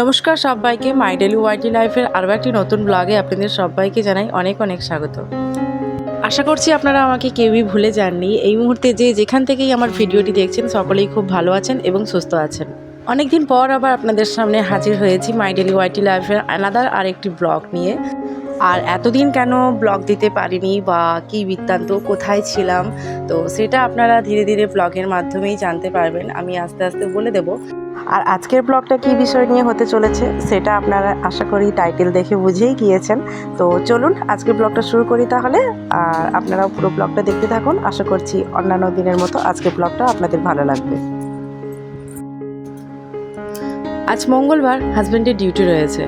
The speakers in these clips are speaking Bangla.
নমস্কার সবাইকে মাই ডেলি ওয়াইটি লাইফের আরও একটি নতুন ব্লগে আপনাদের সবাইকে জানাই অনেক অনেক স্বাগত। আশা করছি আপনারা আমাকে কেউই ভুলে যাননি। এই মুহূর্তে যে যেখান থেকেই আমার ভিডিওটি দেখছেন, সকলেই খুব ভালো আছেন এবং সুস্থ আছেন। অনেকদিন পর আবার আপনাদের সামনে হাজির হয়েছি মাই ডেলি ওয়াইটি লাইফের আলাদা আরেকটি ব্লগ নিয়ে। আর এতদিন কেন ব্লগ দিতে পারিনি বা কি বৃত্তান্ত, কোথায় ছিলাম, তো সেটা আপনারা ধীরে ধীরে ব্লগের মাধ্যমেই জানতে পারবেন, আমি আস্তে আস্তে বলে দেবো। আর আজকের ব্লগটা কী বিষয় নিয়ে হতে চলেছে, সেটা আপনারা আশা করি টাইটেল দেখে বুঝেই গিয়েছেন। তো চলুন আজকের ব্লগটা শুরু করি তাহলে, আর আপনারাও পুরো ব্লগটা দেখতে থাকুন। আশা করছি অন্যান্য দিনের মতো আজকের ব্লগটা আপনাদের ভালো লাগবে। আজ মঙ্গলবার হাজব্যান্ডের ডিউটি রয়েছে।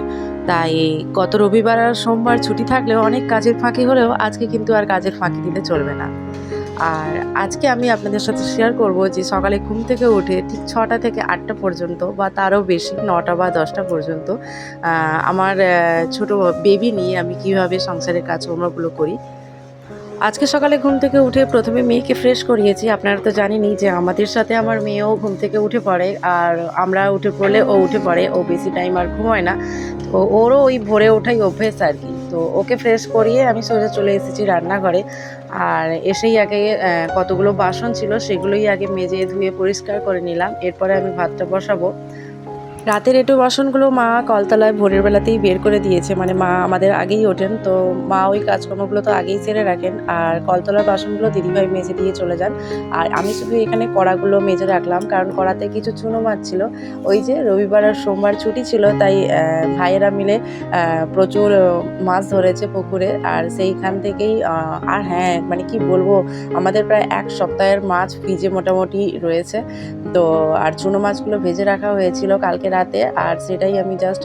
তাই গত রবিবার আর সোমবার ছুটি থাকলেও অনেক কাজের ফাঁকি হলেও আজকে কিন্তু আর কাজের ফাঁকি দিলে চলবে না। আর আজকে আমি আপনাদের সাথে শেয়ার করব যে সকালে ঘুম থেকে উঠে ঠিক ছটা থেকে আটটা পর্যন্ত বা তারও বেশি, নটা বা দশটা পর্যন্ত আমার ছোট বেবি নিয়ে আমি কীভাবে সংসারের কাজকর্মগুলো করি আজকে সকালে ঘুম থেকে উঠে প্রথমে মেয়েকে ফ্রেশ করিয়েছি। আপনারা তো জানেনই যে আমাদের সাথে আমার মেয়েও ঘুম থেকে উঠে পড়ে আর আমরা উঠে পড়লে ও উঠে পড়ে, ও বেশি টাইম আর ঘুমোয় না। তো ওরও ওই ভোরে ওঠাই অভ্যেস আর কি। তো ওকে ফ্রেশ করিয়ে আমি সোজা চলে এসেছি রান্নাঘরে। আর এসেই আগে কতগুলো বাসন ছিল সেগুলোই আগে মেজে ধুয়ে পরিষ্কার করে নিলাম। এরপরে আমি ভাতটা বসাবো। রাতের এঁটো বাসনগুলো মা কলতলায় ভোরের বেলাতেই বের করে দিয়েছে। মানে মা আমাদের আগেই ওঠেন, তো মা ওই কাজকর্মগুলো তো আগেই সেরে রাখেন। আর কলতলার বাসনগুলো দিদিভাই মেজে দিয়ে চলে যান। আর আমি শুধু এখানে কড়াগুলো মেজে রাখলাম, কারণ কড়াতে কিছু চুনো মাছ ছিল। ওই যে রবিবার আর সোমবার ছুটি ছিল, তাই ভাইয়েরা মিলে প্রচুর মাছ ধরেছে পুকুরে। আর সেইখান থেকেই আর হ্যাঁ মানে কি বলব, আমাদের প্রায় এক সপ্তাহের মাছ ফ্রিজে মোটামুটি রয়েছে। তো, আর চুনো মাছগুলো ভেজে রাখা হয়েছিল। কালকে রাতে আর সেটাই আমি জাস্ট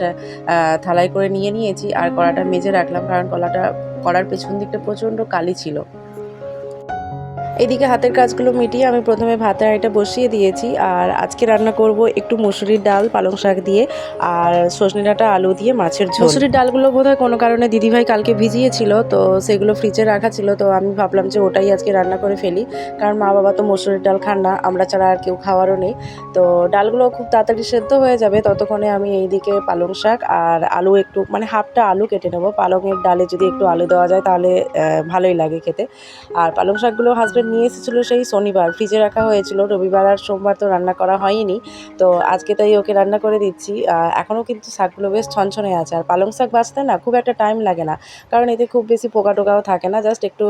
থালাই করে নিয়ে নিয়েছি। আর কড়াটা মেজে রাখলাম, কারণ কলাটা কড়ার পেছন দিকটা প্রচণ্ড কালি ছিল। এদিকে হাতের কাজগুলো মিটিয়ে আমি প্রথমে ভাতের আইটা বসিয়ে দিয়েছি, আর আজকে রান্না করব একটু মুসুরির ডাল, পালং শাক দিয়ে, আর সজনে ডাঁটা, আলু দিয়ে মাছের ঝোল। মুসুরির ডালগুলো বোধহয় কোনো কারণে দিদিভাই কালকে ভিজিয়েছিল, তো সেগুলো ফ্রিজে রাখা ছিল, তো আমি ভাবলাম যে ওটাই আজকে রান্না করে ফেলি, কারণ মা বাবা তো মসুরির ডাল খান না, আমরা ছাড়া আর কেউ খাওয়ারও নেই। তো ডালগুলো খুব তাড়াতাড়ি সেদ্ধ হয়ে যাবে, ততক্ষণে আমি এইদিকে পালং শাক আর আলু একটু মানে হাফটা আলু কেটে নেব। পালংয়ের ডালে যদি একটু আলু দেওয়া যায় তাহলে ভালোই লাগে খেতে। আর পালং শাকগুলো হাজব্যান্ড নিয়ে এসেছিল সেই শনিবার। ফ্রিজে রাখা হয়েছিল। রবিবার আর সোমবার তো রান্না করা হয়নি। তো আজকে তাই ওকে রান্না করে দিচ্ছি। এখনও কিন্তু শাকগুলো বেশ ছনছনে আছে। আর পালং শাক বাঁচতে না খুব একটা টাইম লাগে না। কারণ এতে খুব বেশি পোকা টোকাও থাকে না। জাস্ট একটু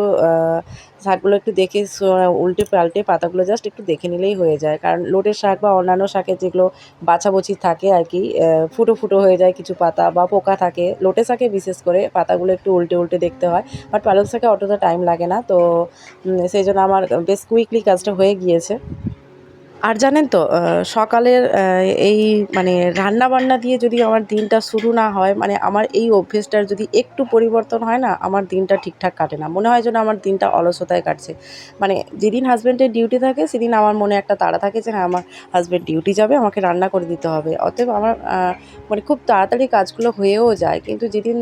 শাকগুলো একটু দেখে উল্টে পাল্টে পাতাগুলো জাস্ট একটু দেখে নিলেই হয়ে যায়। কারণ লোটের শাক বা অন্যান্য শাকের যেগুলো বাছাবছি থাকে আর কি ফুটো ফুটো হয়ে যায় কিছু পাতা বা পোকা থাকে। লোটে শাকে বিশেষ করে পাতাগুলো একটু উল্টে উল্টে দেখতে হয়। বাট পালং শাকে অতটা টাইম লাগে না। তো সেই জন্য আমার বেশ কুইকলি কাজটা হয়ে গিয়েছে। আর জানেন তো সকালের এই মানে রান্না বান্না দিয়ে যদি আমার দিনটা শুরু না হয় মানে আমার এই অভ্যেসটার যদি একটু পরিবর্তন হয় না, আমার দিনটা ঠিকঠাক কাটে না। মনে হয় যেন আমার দিনটা অলসতায় কাটছে। মানে যেদিন হাজব্যান্ডের ডিউটি থাকে, সেদিন আমার মনে একটা তাড়া থাকে যে হ্যাঁ আমার হাজব্যান্ড ডিউটি যাবে, আমাকে রান্না করে দিতে হবে। অতএব আমার মানে খুব তাড়াতাড়ি কাজগুলো হয়েও যায়। কিন্তু যেদিন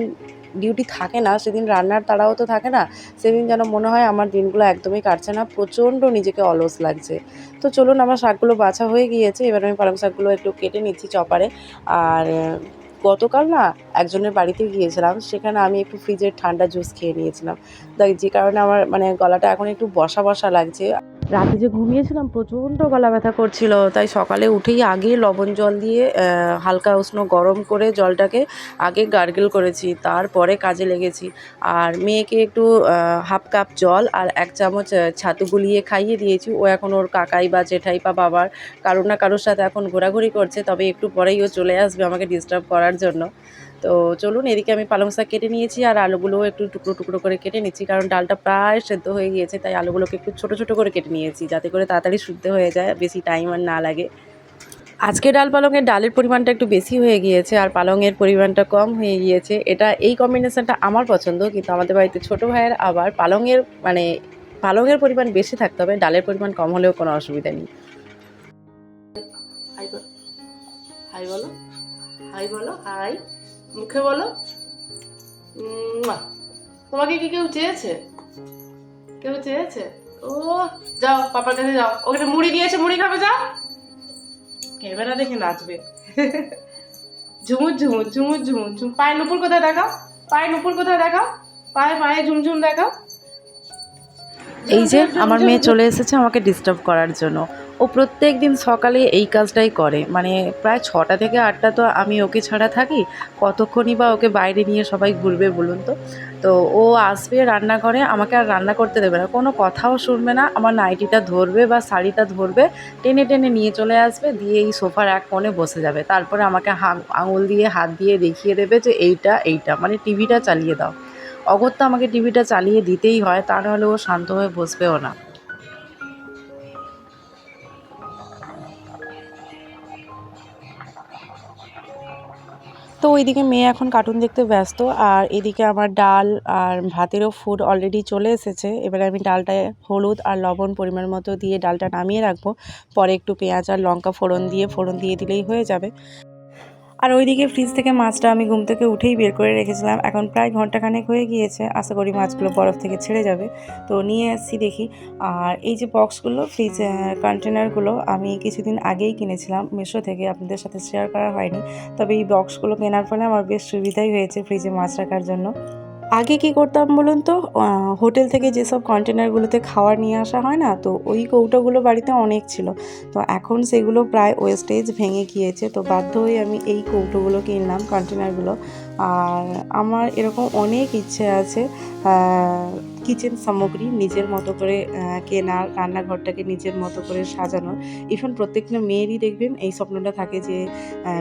ডিউটি থাকে না, সেদিন রান্নার তাড়াও তো থাকে না, সেদিন যেন মনে হয় আমার দিনগুলো একদমই কাটছে না, প্রচণ্ড নিজেকে অলস লাগছে। তো চলুন আমার শাকগুলো বাছা হয়ে গিয়েছে, এবার আমি পালং শাকগুলো একটু কেটে নিচ্ছি চপারে। আর গতকাল না একজনের বাড়িতে গিয়েছিলাম, সেখানে আমি একটু ফ্রিজের ঠান্ডা জুস খেয়ে নিয়েছিলাম। যে কারণে আমার মানে গলাটা এখন একটু বসা বসা লাগছে। রাতে যে ঘুমিয়েছিলাম, প্রচণ্ড গলা ব্যথা করছিল। তাই সকালে উঠেই আগে লবণ জল দিয়ে হালকা উষ্ণ গরম করে জলটাকে আগে গার্গেল করেছি, তারপরে কাজে লেগেছি। আর মেয়েকে একটু হাফ কাপ জল আর এক চামচ ছাতু গুলিয়ে খাইয়ে দিয়েছি। ও এখন ওর কাকাই বা জেঠাই বা বাবার, কারোর না কারোর সাথে এখন ঘোরাঘুরি করছে, তবে একটু পরেই ও চলে আসবে আমাকে ডিস্টার্ব করার জন্য। তো চলুন, এদিকে আমি পালং শাক কেটে নিয়েছি আর আলুগুলোও একটু টুকরো টুকরো করে কেটে নিচ্ছি, কারণ ডালটা প্রায় সেদ্ধ হয়ে গিয়েছে, তাই আলুগুলোকে একটু ছোটো ছোটো করে কেটে নিয়েছি, যাতে করে তাড়াতাড়ি শুদ্ধ হয়ে যায়, বেশি টাইম আর না লাগে। আজকে ডাল পালংয়ের ডালের পরিমাণটা একটু বেশি হয়ে গিয়েছে আর পালংয়ের পরিমাণটা কম হয়ে গিয়েছে। এটা, এই কম্বিনেশনটা আমার পছন্দ, কিন্তু আমাদের বাড়িতে ছোটো ভাইয়ের আবার পালংয়ের মানে পালংয়ের পরিমাণ বেশি থাকতে হবে, ডালের পরিমাণ কম হলেও কোনো অসুবিধা নেই। হাই বলো হাই বলো, হাই। মুখে বলো। তোমাকে কি কেউ চেয়েছে? কেউ চেয়েছে? ও যাও পাপার কাছে যাও। ওখানে মুড়ি দিয়েছে মুড়ি খাবে যাও ক্যামেরা দেখে নাচবে। ঝুমুর ঝুমুর ঝুমুর ঝুমুর ঝুম পায়ে নুপুর কোথায় দেখাও? পায়ে নুপুর কোথায় দেখাও? পায়ে পায়ে ঝুমঝুম দেখাও। এই যে আমার মেয়ে চলে এসেছে আমাকে ডিস্টার্ব করার জন্য। ও প্রত্যেক দিন সকালে এই কাজটাই করে। মানে প্রায় ছটা থেকে আটটা তো আমি ওকে ছাড়া থাকি। কতক্ষণই বা ওকে বাইরে নিয়ে সবাই ঘুরবে বলুন তো? তো ও আসবে রান্না করে আমাকে আর রান্না করতে দেবে না। কোনো কথাও শুনবে না। আমার নাইটিটা ধরবে বা শাড়িটা ধরবে, টেনে টেনে নিয়ে চলে আসবে, দিয়ে এই সোফার এক কোণে বসে যাবে। তারপরে আমাকে আঙুল দিয়ে হাত দিয়ে দেখিয়ে দেবে যে এইটা এইটা। মানে টিভিটা চালিয়ে দাও। অগত্যা আমাকে টিভিটা চালিয়ে দিতেই হয়, তা নাহলে ও শান্ত হয়ে বসবেও না। তো ওইদিকে মেয়ে এখন কার্টুন দেখতে ব্যস্ত, আর এদিকে আমার ডাল আর ভাতেরও ফুড অলরেডি চলে এসেছে। এবারে আমি ডালটায় হলুদ আর লবণ পরিমাণ মতো দিয়ে ডালটা নামিয়ে রাখব। পরে একটু পেঁয়াজ আর লঙ্কা ফোড়ন দিয়ে ফোড়ন দিয়ে দিলেই হয়ে যাবে। আর ওইদিকে ফ্রিজ থেকে মাছটা আমি ঘুম থেকে উঠেই বের করে রেখেছিলাম। এখন প্রায় ঘন্টাখানেক হয়ে গিয়েছে। আশা করি মাছগুলো বরফ থেকে ছেড়ে যাবে। তো নিয়ে আসছি দেখি। আর এই যে বক্সগুলো ফ্রিজ কন্টেনারগুলো আমি কিছুদিন আগেই কিনেছিলাম। মিশো থেকে আপনাদের সাথে শেয়ার করা হয়নি। তবে এই বক্সগুলো কেনার ফলে আমার বেশ সুবিধাই হয়েছে ফ্রিজে মাছ রাখার জন্য। আগে কি করতাম বলুন তো? হোটেল থেকে যেসব কন্টেনারগুলোতে খাওয়ার নিয়ে আসা হয় না, তো ওই কৌটোগুলো বাড়িতে অনেক ছিল। তো এখন সেগুলো প্রায় ওয়েস্টেজ ভেঙে গিয়েছে, তো বাধ্য হয়ে আমি এই কৌটোগুলো কিনলাম, কন্টেনারগুলো। আর আমার এরকম অনেক ইচ্ছে আছে কিচেন সামগ্রী নিজের মতো করে কেনা, রান্নাঘরটাকে নিজের মতো করে সাজানোর ইভেন প্রত্যেকটা মেয়েরই দেখবেন এই স্বপ্নটা থাকে যে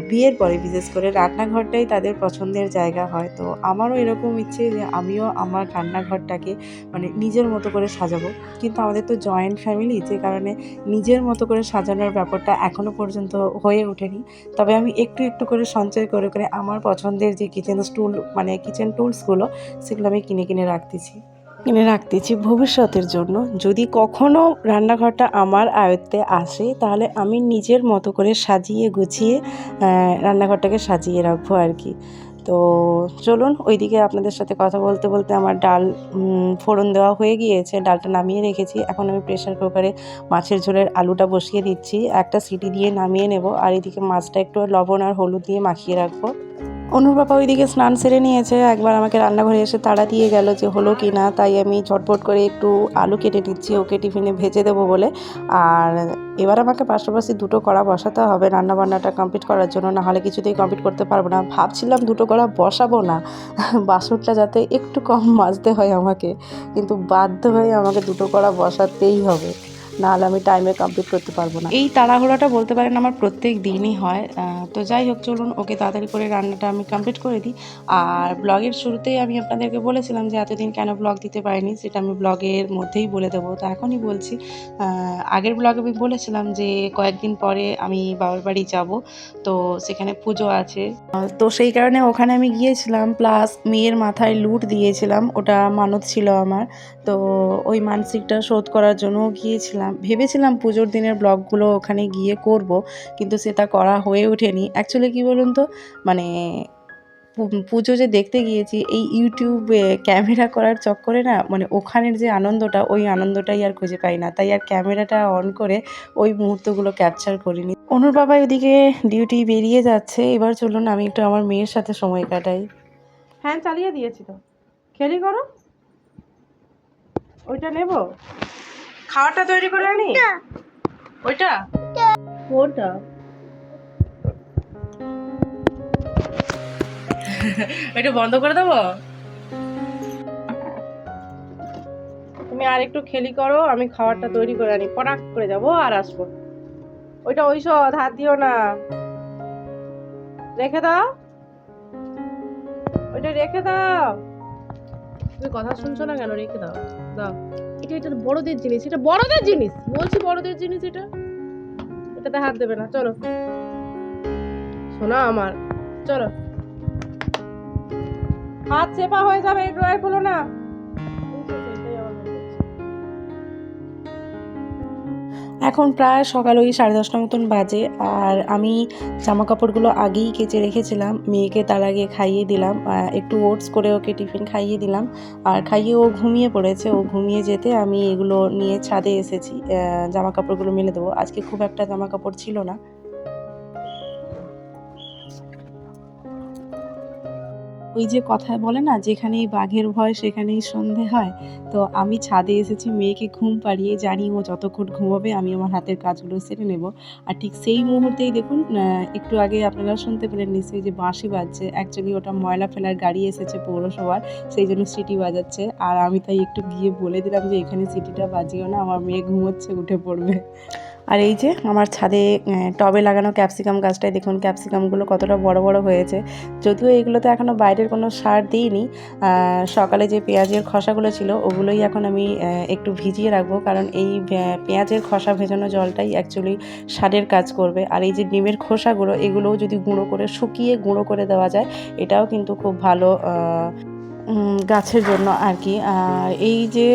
বিয়ের পরে বিশেষ করে রান্নাঘরটাই তাদের পছন্দের জায়গা হয়। তো আমারও এরকম ইচ্ছে যে আমিও আমার রান্নাঘরটাকে মানে নিজের মতো করে সাজাবো। কিন্তু আমাদের তো জয়েন্ট ফ্যামিলি যে কারণে নিজের মতো করে সাজানোর ব্যাপারটা এখনও পর্যন্ত হয়ে ওঠেনি। তবে আমি একটু একটু করে সঞ্চয় করে করে আমার পছন্দের যে কিচেন স্টুল মানে কিচেন টুলসগুলো সেগুলো আমি কিনে কিনে রাখতেছি। কিনে রাখতেছি ভবিষ্যতের জন্য। যদি কখনো রান্নাঘরটা আমার আয়ত্তে আসে, তাহলে আমি নিজের মতো করে সাজিয়ে গুছিয়ে রান্নাঘরটাকে সাজিয়ে রাখব আর কি। তো চলুন, ওইদিকে আপনাদের সাথে কথা বলতে বলতে আমার ডাল ফোড়ন দেওয়া হয়ে গিয়েছে। ডালটা নামিয়ে রেখেছি। এখন আমি প্রেশার কুকারে মাছের ঝোলের আলুটা বসিয়ে দিচ্ছি। একটা সিটি দিয়ে নামিয়ে নেব। আর এদিকে মাছটা একটু লবণ আর হলুদ দিয়ে মাখিয়ে রাখব। অনুর বাবা ওইদিকে স্নান সেরে নিয়েছে, একবার আমাকে রান্নাঘরে এসে তাড়া দিয়ে গেল যে হলো কি না, তাই আমি ঝটপট করে একটু আলু কেটে নিচ্ছি, ওকে টিফিনে ভেজে দেবো বলে। আর এবার আমাকে পাশাপাশি দুটো কড়া বসাতে হবে রান্না বান্নাটা কমপ্লিট করার জন্য, না হলে কিছুতেই কমপ্লিট করতে পারব না। ভাবছিলাম দুটো কড়া বসাবো না, বাসনটা যাতে একটু কম মাজতে হয় আমাকে, কিন্তু বাধ্য হয়ে আমাকে দুটো কড়া বসাতেই হবে। নাহলে আমি টাইমে কমপ্লিট করতে পারব না। এই তাড়াহুড়াটা বলতে পারেন আমার প্রত্যেক দিনই হয়। তো যাই হোক, চলুন, ওকে তাড়াতাড়ি করে রান্নাটা আমি কমপ্লিট করে দিই। আর ব্লগের শুরুতেই আমি আপনাদেরকে বলেছিলাম যে, এতদিন কেন ব্লগ দিতে পারিনি? সেটা আমি ব্লগের মধ্যেই বলে দেবো। তো এখনই বলছি আগের ব্লগে আমি বলেছিলাম যে, কয়েকদিন পরে আমি বাবার বাড়ি যাব। তো সেখানে পুজো আছে। তো সেই কারণে ওখানে আমি গিয়েছিলাম প্লাস মেয়ের মাথায় লুট দিয়েছিলাম। ওটা মানত ছিল আমার। তো ওই মানসিকটা শোধ করার জন্য গিয়েছিলাম। ভেবেছিলাম পুজোর দিনের ব্লগগুলো ওখানে গিয়ে করব, কিন্তু সেটা করা হয়ে ওঠেনি। অ্যাকচুয়ালি কী বলুন তো? মানে পুজো যে দেখতে গিয়েছি, এই ইউটিউবে ক্যামেরা করার চক্করে না মানে ওখানের যে আনন্দটা, ওই আনন্দটাই আর খুঁজে পাই না। তাই আর ক্যামেরাটা অন করে ওই মুহূর্তগুলো ক্যাপচার করিনি। অনুর বাবা এদিকে ডিউটি বেরিয়ে যাচ্ছে। এবার চলুন, আমি একটু আমার মেয়ের সাথে সময় কাটাই। ফ্যান চালিয়ে দিয়েছি তো। খেলি করো। ওইটা নেব? খাওয়াটা তৈরি করে আনি ওইটা। ওটা এটা বন্ধ করে দেবো? তুমি আর একটু খেলি করো আমি খাবারটা তৈরি করে আনি। পটাক করে যাব আর আসব। ওইটা ঐষধ হাত দিও না। রেখে দাও। ওইটা রেখে দাও। তুমি কথা শুনছো না কেন? রেখে দাও। দাও। এটা এটা বড়দের জিনিস, এটা বড়দের জিনিস। বলছি বড়দের জিনিস এটা। এটাতে হাত দেবে না। চলো। শোনা আমার। চলো। হাত চেপা হয়ে যাবে, এই ড্রয়ার খুলো না। এখন প্রায় সকাল ওই সাড়ে দশটা মতন বাজে, আর আমি জামা কাপড়গুলো আগেই কেচে রেখেছিলাম, মেয়েকে তার আগে খাইয়ে দিলাম একটু ওটস করে ওকে টিফিন খাইয়ে দিলাম, আর খাইয়ে ও ঘুমিয়ে পড়েছে, ও ঘুমিয়ে যেতে আমি এগুলো নিয়ে ছাদে এসেছি জামা কাপড়গুলো মেলে দেবো। আজকে খুব একটা জামা কাপড় ছিল না। ওই যে কথায় বলে না, যেখানেই বাঘের ভয় সেখানেই সন্ধে হয়। তো আমি ছাদে এসেছি, মেয়েকে ঘুম পাড়িয়ে জানি ও যতক্ষণ ঘুমাবে আমি আমার হাতের কাজগুলো সেরে নেব। আর ঠিক সেই মুহূর্তেই দেখুন একটু আগে আপনারা শুনতে পেলেন নিশ্চয়ই যে বাঁশি বাজছে। অ্যাকচুয়ালি ওটা ময়লা ফেলার গাড়ি এসেছে পৌরসভার, সেই জন্য সিটি বাজাচ্ছে। আর আমি তাই একটু গিয়ে বলে দিলাম যে এখানে সিটিটা বাজিও না, আমার মেয়ে ঘুমোচ্ছে, উঠে পড়বে। আর এই যে আমার ছাদে টবে লাগানো ক্যাপসিকাম গাছটায় দেখুন ক্যাপসিকামগুলো কতটা বড় বড় হয়েছে। যদিও এগুলোতে এখনও বাইরের কোনো সার দিইনি সকালে যে পেঁয়াজের খসাগুলো ছিল ওগুলোই এখন আমি একটু ভিজিয়ে রাখব কারণ এই পেঁয়াজের খসা ভেজানো জলটাই অ্যাকচুয়ালি সারের কাজ করবে। আর এই যে ডিমের খোসাগুলো এগুলোও যদি গুঁড়ো করে শুকিয়ে গুঁড়ো করে দেওয়া যায়, এটাও কিন্তু খুব ভালো গাছের জন্য আর কি। এই যে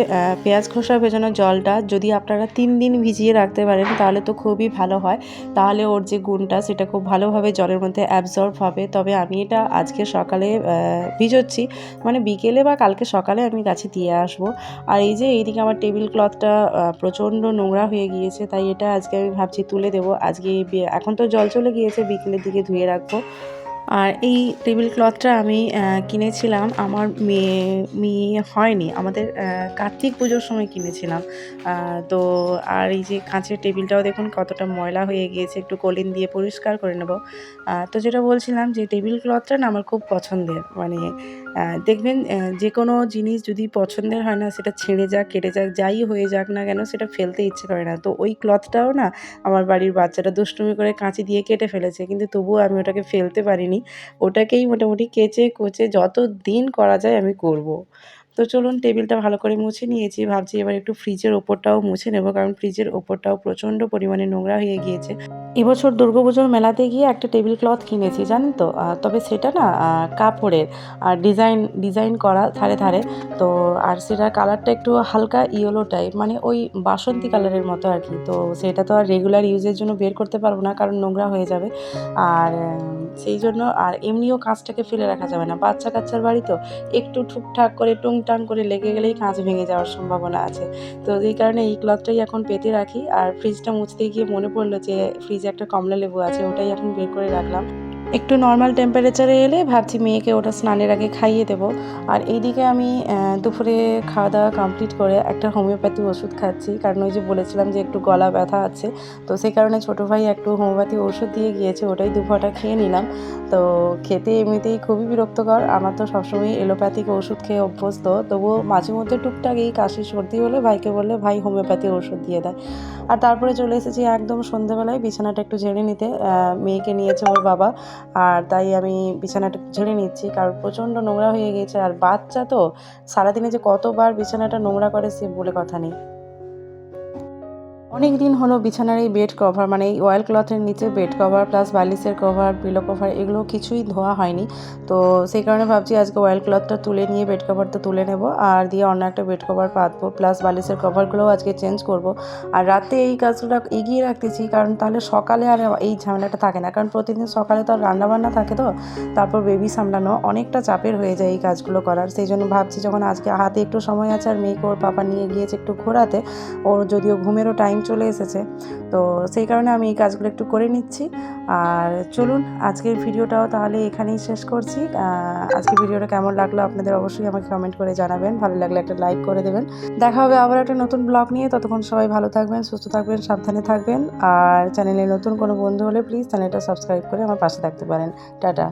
পেঁয়াজ খোসা ভেজানো জলটা যদি আপনারা তিন দিন ভিজিয়ে রাখতে পারেন, তাহলে তো খুবই ভালো হয়। তাহলে ওর যে গুণটা, সেটা খুব ভালোভাবে জলের মধ্যে অ্যাবজর্ব হবে। তবে আমি এটা আজকে সকালে ভিজোচ্ছি। মানে বিকেলে বা কালকে সকালে আমি গাছে দিয়ে আসব। আর এই যে, এইদিকে আমার টেবিল ক্লথটা প্রচণ্ড নোংরা হয়ে গিয়েছে, তাই এটা আজকে আমি ভাবছি তুলে দেবো। আজকে এখন তো জল চলে গিয়েছে, বিকেলের দিকে ধুয়ে রাখব। আর এই টেবিল ক্লথটা আমি কিনেছিলাম। আমার মেয়ে মেয়ে হয়নি, আমাদের কার্তিক পুজোর সময় কিনেছিলাম। তো আর এই যে কাঁচের টেবিলটাও দেখুন কতটা ময়লা হয়ে গিয়েছে, একটু কলিন দিয়ে পরিষ্কার করে নেব। তো যেটা বলছিলাম যে টেবিল ক্লথটা না আমার খুব পছন্দের মানে দেখবেন যে কোনো জিনিস যদি পছন্দের হয় না, সেটা ছিঁড়ে যাক, কেটে যাক, যাই হয়ে যাক না কেন, সেটা ফেলতে ইচ্ছে করে না তো ওই ক্লথটাও না আমার বাড়ির বাচ্চাটা দুষ্টুমি করে কাঁচি দিয়ে কেটে ফেলেছে, কিন্তু তবুও আমি ওটাকে ফেলতে পারিনি ওটাকেই মোটামুটি কেচে, কোচে যত দিন করা যায় আমি করব। তো চলুন টেবিলটা ভালো করে মুছে নিয়েছি। ভাবছি এবার একটু ফ্রিজের ওপরটাও মুছে নেব, কারণ ফ্রিজের ওপরটাও প্রচণ্ড পরিমাণে নোংরা হয়ে গিয়েছে। এবছর দুর্গাপুজোর মেলাতে গিয়ে একটা টেবিল ক্লথ কিনেছি, জানেন তো? তবে সেটা না কাপড়ের আর ডিজাইন ডিজাইন করা ধারে ধারে। তো, আর সেটার কালারটা একটু হালকা ইয়েলো টাইপ মানে ওই বাসন্তী কালারের মতো আর কি। তো সেটা তো আর রেগুলার ইউজের জন্য বের করতে পারব না, কারণ নোংরা হয়ে যাবে। আর সেই জন্য আর এমনিও কাজটাকে ফেলে রাখা যাবে না। বাচ্চা কাচ্চার বাড়ি তো একটু ঠুকঠাক করে টুংটাং করে লেগে গেলেই কাঁচ ভেঙে যাওয়ার সম্ভাবনা আছে। তো এই কারণে এই ক্লথটাই এখন পেতে রাখি। আর ফ্রিজটা মুছতে গিয়ে মনে পড়ল যে ফ্রিজে একটা কমলা লেবু আছে, ওটাই এখন বের করে রাখলাম। একটু নর্মাল টেম্পারেচারে এলে ভাবছি মেয়েকে ওটা স্নানের আগে খাইয়ে দেবো। আর এইদিকে আমি দুপুরে খাওয়া দাওয়া কমপ্লিট করে একটা হোমিওপ্যাথি ওষুধ খাচ্ছি। কারণ ওই যে বলেছিলাম যে একটু গলা ব্যথা আছে, তো সেই কারণে ছোটো ভাই একটু হোমিওপ্যাথি ওষুধ দিয়ে গিয়েছে, ওটাই দুপুরটা খেয়ে নিলাম। তো খেতে এমনিতেই খুবই বিরক্তকর। আমার তো সবসময় এলোপ্যাথিক ওষুধ খেয়ে অভ্যস্ত, তবুও মাঝে মধ্যে টুকটাক এই কাশি সর্দি হলে ভাইকে বললে, ভাই হোমিওপ্যাথি ওষুধ দিয়ে দেয়। আর তারপরে চলে এসেছি একদম সন্ধ্যাবেলায় বিছানাটা একটু ঝেড়ে নিতে মেয়েকে নিয়েছে ওর বাবা। আর তাই আমি বিছানাটা ঝেড়ে নিচ্ছি, কারণ প্রচণ্ড নোংরা হয়ে গিয়েছে। আর বাচ্চা তো সারাদিনে যে কতবার বিছানাটা নোংরা করে সে বলে কথা নেই। অনেক দিন হলো বিছানার এই বেড কভার মানে এই অয়েল ক্লথের নিচে বেড কভার প্লাস বালিশের কভার পিলো কভার এগুলো কিছুই ধোয়া হয়নি। তো সেই কারণে ভাবছি আজকে অয়েল ক্লথটা তুলে নিয়ে বেড কভারটা তুলে নেব আর দিয়ে অন্য একটা বেড কভার পাতবো প্লাস বালিশের কভারগুলোও আজকে চেঞ্জ করব। আর রাতে এই কাজগুলো এগিয়ে রাখতেছি কারণ তাহলে সকালে আর এই ঝামেলাটা থাকে না। কারণ প্রতিদিন সকালে তো আর রান্নাবান্না থাকে তো, তারপর বেবি সামলানো অনেকটা চাপের হয়ে যায় এই কাজগুলো করার। সেই জন্য ভাবছি যখন আজকে হাতে একটু সময় আছে আর মেয়েকে ওর পাপা নিয়ে গিয়েছে একটু ঘোরাতে, ওর যদিও ঘুমেরও টাইম চলে এসেছে। তো সেই কারণে আমি এই কাজগুলো একটু করে নিচ্ছি। আর চলুন, আজকের ভিডিওটাও তাহলে এখানেই শেষ করছি। আজকের ভিডিওটা কেমন লাগল আপনাদের অবশ্যই আমাকে কমেন্ট করে জানাবেন। ভালো লাগলে একটা লাইক করে দেবেন। দেখা হবে আবার একটা নতুন ব্লগ নিয়ে। ততক্ষণ সবাই ভালো থাকবেন, সুস্থ থাকবেন, সাবধানে থাকবেন। আর চ্যানেলে নতুন কোনো বন্ধু হলে প্লিজ চ্যানেলটা সাবস্ক্রাইব করে আমার পাশে থাকতে পারেন। টাটা।